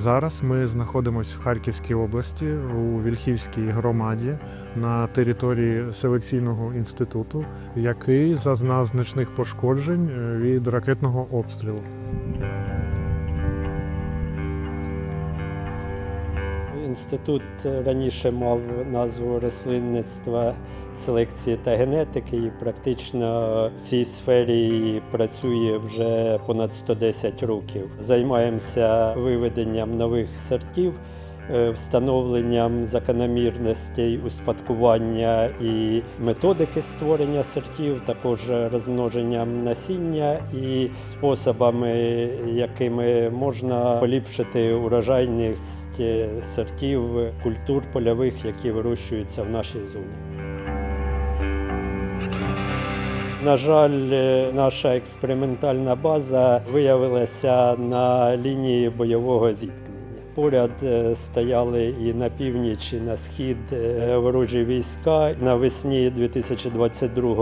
Зараз ми знаходимося в Харківській області у Вільхівській громаді на території селекційного інституту, який зазнав значних пошкоджень е, від ракетного обстрілу. Інститут раніше мав назву рослинництва, селекції та генетики, і практично в цій сфері працює вже понад 110 років. Займаємося виведенням нових сортів, встановленням закономірностей успадкування і методики створення сортів, також розмноженням насіння і способами, якими можна поліпшити урожайність е, сортів культур польових, які вирощуються в нашій зоні. На жаль, е, наша експериментальна база виявилася на лінії бойового зіткнення. Поряд е, стояли і на північ, і на схід е, ворожі війська. Навесні 2022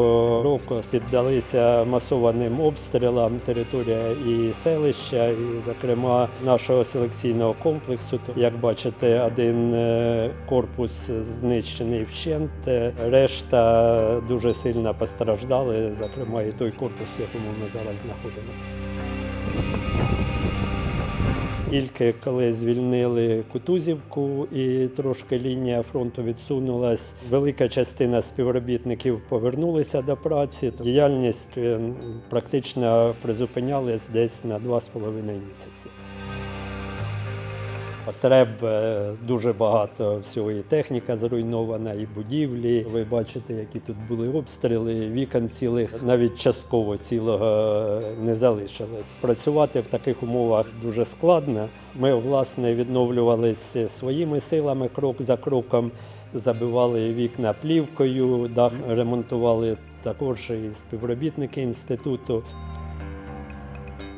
року піддалися масованим обстрілам територія і селища, і, зокрема, нашого селекційного комплексу. Як бачите, один е, корпус знищений вщент, решта дуже сильно постраждали, зокрема, і той корпус, в якому ми зараз знаходимося. Тільки коли звільнили Кутузівку і трошки лінія фронту відсунулась, велика частина співробітників повернулися до праці. Діяльність е, практично призупинялась десь на 2,5 місяці. Потреб е, дуже багато всього, і техніка зруйнована, і будівлі. Ви бачите, які тут були обстріли, вікон цілих, навіть частково цілого е, не залишилось. Працювати в таких умовах дуже складно. Ми, власне, відновлювалися своїми силами крок за кроком, забивали вікна плівкою, дах ремонтували також і співробітники інституту.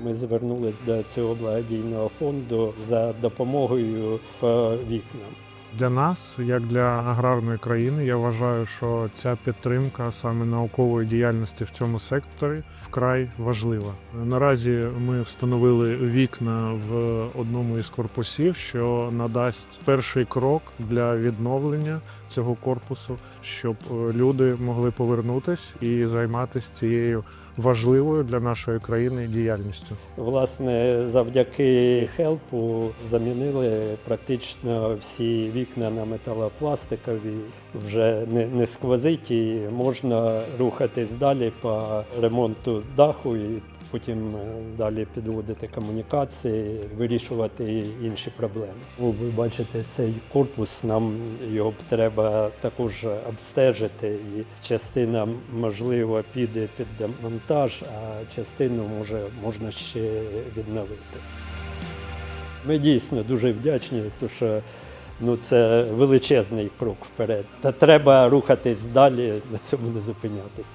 Ми звернулись до цього благодійного фонду за допомогою по вікнам. Для нас, як для аграрної країни, я вважаю, що ця підтримка саме наукової діяльності в цьому секторі вкрай важлива. Наразі ми встановили вікна в одному із корпусів, що надасть перший крок для відновлення цього корпусу, щоб е, люди могли повернутись і займатися цією важливою для нашої країни діяльністю. Власне, завдяки хелпу замінили практично всі вікна на металопластикові, вже не, не сквозить і можна рухатись далі по ремонту даху і потім е, далі підводити комунікації, вирішувати інші проблеми. Ви бачите, цей корпус, нам його треба також обстежити, і частина, можливо, піде під демонтаж, а частину може можна ще відновити. Ми дійсно дуже вдячні, тому що ну, це величезний крок вперед. Та треба рухатись далі, на цьому не зупинятися.